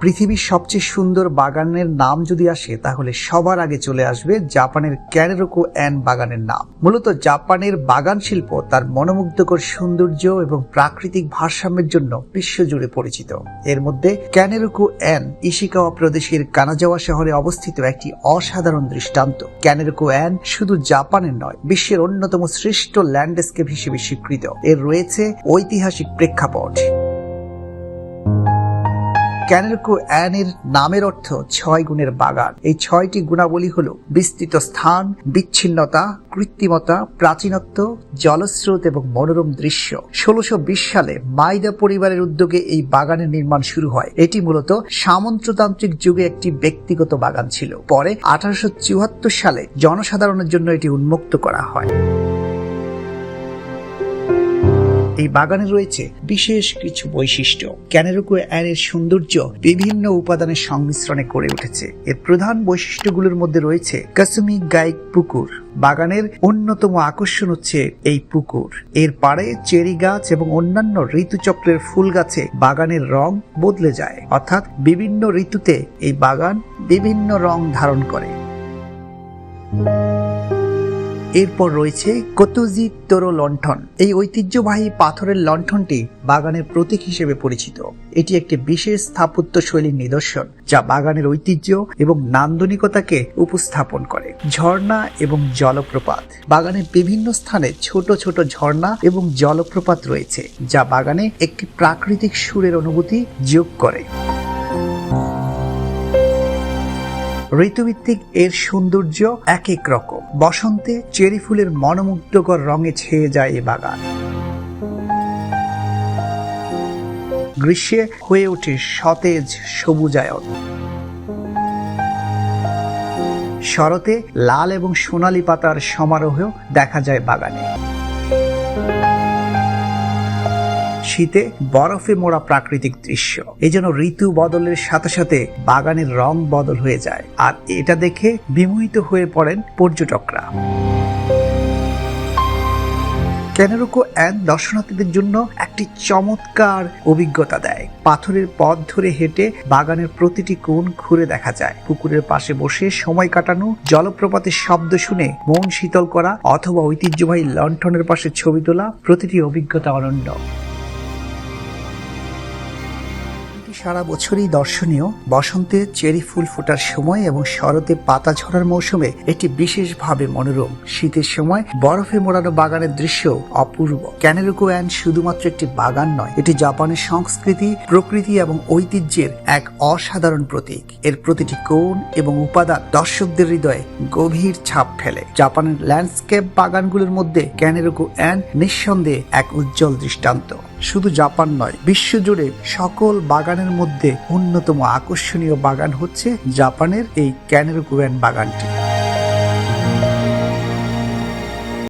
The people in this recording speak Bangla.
পৃথিবীর সবচেয়ে সুন্দর বাগানের নাম যদি আসে, তাহলে সবার আগে চলে আসবে জাপানের ক্যানেরোকো অ্যান বাগানের নাম। মূলত জাপানের বাগান শিল্প তার মনোমুগ্ধকর সৌন্দর্য এবং প্রাকৃতিক ভারসাম্যের জন্য বিশ্বজুড়ে পরিচিত। এর মধ্যে ক্যানেরোকো অ্যান ইশিকাওয়া প্রদেশের কানাজাওয়া শহরে অবস্থিত একটি অসাধারণ দৃষ্টান্ত। ক্যানেরোকো অ্যান শুধু জাপানের নয়, বিশ্বের অন্যতম শ্রেষ্ঠ ল্যান্ডস্কেপ হিসেবে স্বীকৃত। এর রয়েছে ঐতিহাসিক প্রেক্ষাপট। ক্যানেরকো অ্যানের নামের অর্থ ছয় গুণের বাগান। এই ছয়টি গুণাবলী হল বিস্তৃত স্থান, বিচ্ছিন্নতা, কৃত্রিমতা, প্রাচীনত্ব, জলস্রোত এবং মনোরম দৃশ্য। ষোলোশো সালে মাইদা পরিবারের উদ্যোগে এই বাগানের নির্মাণ শুরু হয়। এটি মূলত সামন্ততান্ত্রিক যুগে একটি ব্যক্তিগত বাগান ছিল। পরে আঠারোশো চুয়াত্তর সালে জনসাধারণের জন্য এটি উন্মুক্ত করা হয়। এই বাগানে রয়েছে বিশেষ কিছু বৈশিষ্ট্য। ক্যানেরোকো অ্যানের সৌন্দর্য বিভিন্ন উপাদানের সংমিশ্রণে করে উঠেছে। এর প্রধান বৈশিষ্ট্যগুলোর মধ্যে রয়েছে কাসুমি গাইক পুকুর। বাগানের অন্যতম আকর্ষণ হচ্ছে এই পুকুর। এর পাড়ে চেরি গাছ এবং অন্যান্য ঋতুচক্রের ফুল গাছে বাগানের রং বদলে যায়। অর্থাৎ বিভিন্ন ঋতুতে এই বাগান বিভিন্ন রং ধারণ করে। এরপর রয়েছে কতুজি তোরো লণ্ঠন। এই ঐতিহ্যবাহী পাথরের লণ্ঠনটি বাগানের প্রতীক হিসেবে পরিচিত। এটি একটি বিশেষ স্থাপত্য শৈলীর নিদর্শন, যা বাগানের ঐতিহ্য এবং নান্দনিকতাকে উপস্থাপন করে। ঝর্ণা এবং জলপ্রপাত। বাগানের বিভিন্ন স্থানে ছোট ছোট ঝর্ণা এবং জলপ্রপাত রয়েছে, যা বাগানে একটি প্রাকৃতিক সুরের অনুভূতি যোগ করে। ঋতুভিত্তিক এর সৌন্দর্য এক এক রকম। বসন্তে চেরি ফুলের মনোমুগ্ধকর রঙে ছেয়ে যায় এ বাগান। গ্রীষ্মে হয়ে ওঠে সতেজ সবুজায়ন। শরতে লাল এবং সোনালী পাতার সমারোহেও দেখা যায় বাগানে। শীতে বরফে মোড়া প্রাকৃতিক দৃশ্য। এই জন্য ঋতু বদলের সাথে সাথে বাগানের রং বদল হয়ে যায়। আর এটা দেখে বিমোহিত হয়ে পড়েন পর্যটকরা। ক্যানেরোকো অ্যান দর্শনার্থীদের জন্য একটি চমৎকার অভিজ্ঞতা দেয়। পাথরের পথ ধরে হেঁটে বাগানের প্রতিটি কোণ ঘুরে দেখা যায়। পুকুরের পাশে বসে সময় কাটানো, জলপ্রপাতের শব্দ শুনে মন শীতল করা অথবা ঐতিহ্যবাহী লণ্ঠনের পাশে ছবি তোলা প্রতিটি অভিজ্ঞতা অনন্য। সারা বছরই দর্শনীয় বসন্তে চেরি ফুল ফোটার সময় এবং শরতে পাতা ঝরার মৌসুমে এটি বিশেষভাবে মনোরম। শীতের সময় বরফে মোড়ানো বাগানের দৃশ্য অপূর্ব। ক্যানেরোকো অ্যান শুধুমাত্র একটি বাগান নয়, এটি জাপানের সংস্কৃতি, প্রকৃতি এবং ঐতিহ্যের এক অসাধারণ প্রতীক। এর প্রতিটি কোণ এবং উপাদান দর্শকদের হৃদয়ে গভীর ছাপ ফেলে। জাপানের ল্যান্ডস্কেপ বাগানগুলোর মধ্যে ক্যানেরোকো অ্যান নিঃসন্দেহে এক উজ্জ্বল দৃষ্টান্ত। শুধু জাপান নয়, বিশ্বজুড়ে সকল বাগানের মধ্যে অন্যতম আকর্ষণীয় বাগান হচ্ছে জাপানের এই ক্যানেরকুয়ান বাগানটি।